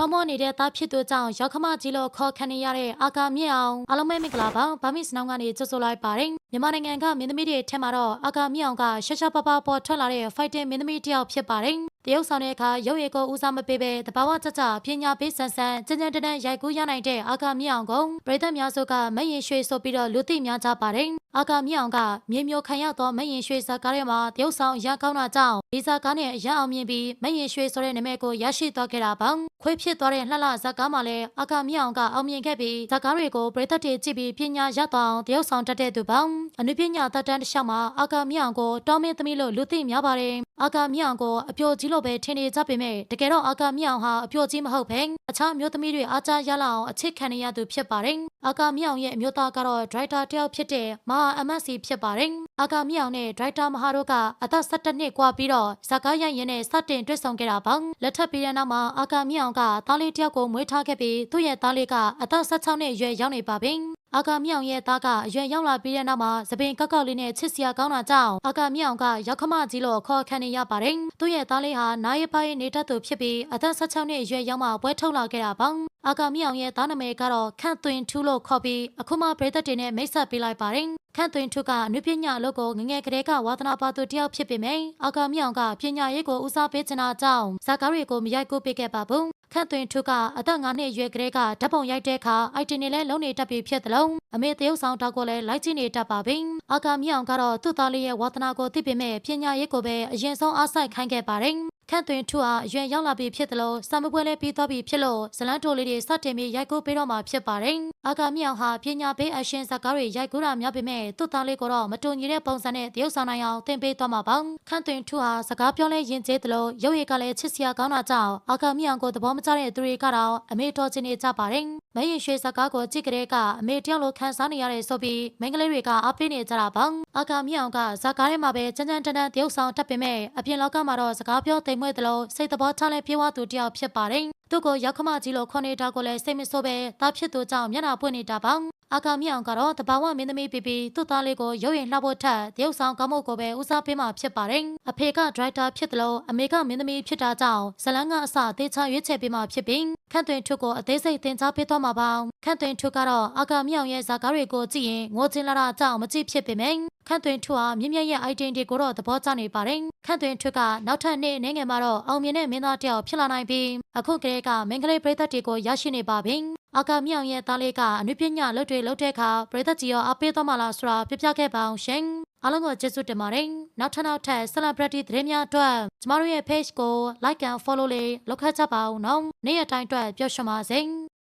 ချောမောနေတဲ့သားဖြစ်သူကြောင့်ရောက်ခမကြီးလို့ခေါ်ခံနေရတဲ့အာကာမြင့်အောင်အားလုံးပဲမင်္ဂလာပါဗာမစ်စနောင်းကနေကြိုဆိုလိုက်ပါတယ်မြန်မာနိုင်ငံကမင်းသမီးတွေထဲမှာတော့အာကာမြင့်အောင်ကရှက်ရှက်ပပပေါ်ထွက်လာတဲ့ fighting မင်းသမီးတစ်ယောက်ဖြစ်ပါတယ် တရုတ်ဆောင်တဲ့အခါရုပ်ရည်ကိုဦးစားမပေးပဲတဘာဝကြကြပညာပေးဆန်းဆန်းကြင်ကြင်တန်းတန်းရိုက်ကူးရနိုင်တဲ့အာကာမြင့်အောင်ကိုပရိသတ်များစုကမရင်ရွှေဆိုပြီးတော့လူသိများကြပါတယ်အာကာမြင့်အောင်ကမြေမျိုးခံရသောမရင်ရွှေဇာကားထဲမှာတရုတ်ဆောင်ရကောင်းတာကြောင့်ဒီဇာကားနဲ့ရအောင်မြင်ပြီးမရင်ရွှေဆိုတဲ့နာမည်ကိုရရှိသွားခဲ့တာပါခွေးဖြစ်သွားတဲ့လှလှဇာကားမှာလည်းအာကာမြင့်အောင်ကအောင်မြင်ခဲ့ပြီးဇာကားတွေကိုပရိသတ်တွေကြည့်ပြီးပညာရတော့တရုတ်ဆောင်တတ်တဲ့သူပါအနုပညာတတ်တန်းတစ်လျှောက်မှာအာကာမြင့်အောင်ကိုတောင်းမင်းသမီးလို့လူသိများပါတယ်အာကာမြင့်အောင်ကိုအပျော်ကြီးလို့လို့ပဲထင်နေကြပေမဲ့တကယ်တော့အာကာမြောင်ဟာအပျော်ကြီးမဟုတ်ဘဲအခြားမျိုးသမီးတွေအားကြရလောက်အောင်အချစ်ခံရသူဖြစ်ပါတယ်။အာကာမြောင်ရဲ့အမျိုးသားကတော့ဒရိုက်တာတယောက်ဖြစ်တဲ့မဟာ MSC ဖြစ်ပါတယ်။အာကာမြောင်နဲ့ဒရိုက်တာမဟာတို့ကအသက်17နှစ်ကွာပြီးတော့ဇာကားရိုင်ရင်နဲ့စတင်တွေ့ဆုံခဲ့တာပေါ့။လက်ထပ်ပြီးတဲ့နောက်မှာအာကာမြောင်ကသားလေးတယောက်ကိုမွေးထားခဲ့ပြီးသူ့ရဲ့သားလေးကအသက်16နှစ်အရွယ်ရောက်နေပါပြီ အာကာမြောင်ရဲ့သားကအရွယ်ရောက်လာပြီးတဲ့နောက်မှာသပင်ကောက်ကောက်လေးနဲ့ချစ်စရာကောင်းတာကြောင့်အာကာမြောင်ကရောက်ခမကြီးလို့ခေါ်ခံနေရပါတယ်။သူ့ရဲ့သားလေးဟာနာရီပိုင်းနေတတ်သူဖြစ်ပြီးအသက်16နှစ်အရွယ်ရောက်မှပွဲထုတ်လာခဲ့တာပါ။ အာကာမြောင်ရဲ့သားနာမည်ကတော့ခန့်သွင်းထူးလို့ခေါ်ပြီးအခုမှပရိသတ်တွေနဲ့မိတ်ဆက်ပေးလိုက်ပါတယ်။ခန့်သွင်းထူးကအနုပညာအလုပ်ကိုငငယ်ကလေးကဝါသနာပါသူတယောက်ဖြစ်ပေမယ့်အာကာမြောင်ကပညာရေးကိုဦးစားပေးချင်တာကြောင့်ဇာကားတွေကိုမရိုက်ကူးပေးခဲ့ပါဘူး။ခန့်သွင်းထုကအသက်9နှစ်အရွယ်ကလေးကဓာတ်ပုံရိုက်တဲ့အခါအိုက်တင်တွေလည်းလုံးနေတတ်ပြီဖြစ်တယ်လို့အမေတရုပ်ဆောင်တောက်ကိုလည်းလိုက်ကြည့်နေတတ်ပါပြီ။အာကာမြောင်ကတော့သူ့သားလေးရဲ့ဝါသနာကိုသိပေမဲ့ပညာရေးကိုပဲအရင်ဆုံးအားစိုက်ခိုင်းခဲ့ပါတယ်။ ခန့်သွင်းထုဟာအရွယ်ရောက်လာပြီဖြစ်တယ်လို့စာမပွဲလည်းပြီးသွားပြီဖြစ်လို့ဇလန်တိုလေးတွေစတင်ပြီးရိုက်ကူးပေးတော့မှာဖြစ်ပါတယ်။အာကာမြောင်ဟာပညာပေးအရှင်ဇာတ်ကားတွေရိုက်ကူးတာများပေမဲ့သူ့သားလေးကိုတော့မတူညီတဲ့ပုံစံနဲ့တရုပ်ဆောင်နိုင်အောင်သင်ပေးသွားမှာပါ။ခန့်သွင်းထုဟာစကားပြောလဲယဉ်ကျေးတယ်လို့ရုပ်ရည်ကလည်းချစ်စရာကောင်းတာကြောင့်အာကာမြောင်ကိုသဘောမကျတဲ့သူတွေကတော့အမေတော်ချင်းနေကြပါတယ်။မရင်ရွှေဇာတ်ကားကိုကြည့်ကြတဲ့ကအမေတယောက်လိုခန်းစားနေရတဲ့ဆိုပြီးမိန်းကလေးတွေကအားပေးနေကြတာပါ။အာကာမြောင်ကဇာတ်ကားထဲမှာပဲကြမ်းကြမ်းတမ်းတမ်းတရုပ်ဆောင်တတ်ပေမဲ့အပြင်လောကမှာတော့စကားပြောသိမ်မွေ့တယ်လို့စိတ်သဘောထားလဲပြေဝသူတယောက်ဖြစ်ပါတယ်။သူ့ကိုရောက်ခမကြီးလို့ခေါ်နေတာကိုလည်းစိတ်မဆိုးပဲတာဖြစ်သူကြောင့်မျက်နှာပွင့်နေတာပါ အာကာမြောင်ကတော့တဘာဝမင်းသမီးပြပြီးသူ့သားလေးကိုရုပ်ရင်လှဖို့ထက်တရုပ်ဆောင်ကောင်းမှုကိုပဲဦးစားပေးမှာဖြစ်ပါတယ်။အဖေကဒရိုက်တာဖြစ်တယ်လို့အမေကမင်းသမီးဖြစ်တာကြောင့်ဇလန်းကအစတေချရွေးချယ်ပေးမှာဖြစ်ပြီးခန့်သွင်းထုကိုအသေးစိတ်သင်ကြားပေးသွားမှာပါ။ခန့်သွင်းထုကတော့အာကာမြောင်ရဲ့ဇာကားတွေကိုကြည့်ရင်ငိုချင်းလာတာကြောင့်မကြည့်ဖြစ်ပေမယ့်ခန့်သွင်းထွဟာမြင့်မြတ်ရဲ့ item တွေကိုတော့သဘောကျနေပါတယ်။ခန့်သွင်းထွကနောက်ထပ်နေ့အနေငယ်မှာတော့အောင်မြင်တဲ့မင်းသားတစ်ယောက်ဖြစ်လာနိုင်ပြီးအခုကလေးကမင်္ဂလေးပရိသတ်တွေကိုရရှိနေပါပြီ။ အာကာမြောင်ရဲ့သားလေးကအနုပညာလုပ်တွေလုပ်တဲ့အခါပရိသတ်ကြီးရောအားပေးသွားမှလားဆိုတာပြပြခဲ့ပါအောင်ရှင်။အားလုံးကိုကျေးဇူးတင်ပါတယ်။နောက်ထပ်နောက်ထပ် celebrity သတင်းများအတွက်ကျမတို့ရဲ့ page ကို like and follow လေးလုပ်ခတ်ကြပါဦးနော်။နေ့ရက်တိုင်းအတွက်ပျော်ရွှင်ပါစေ။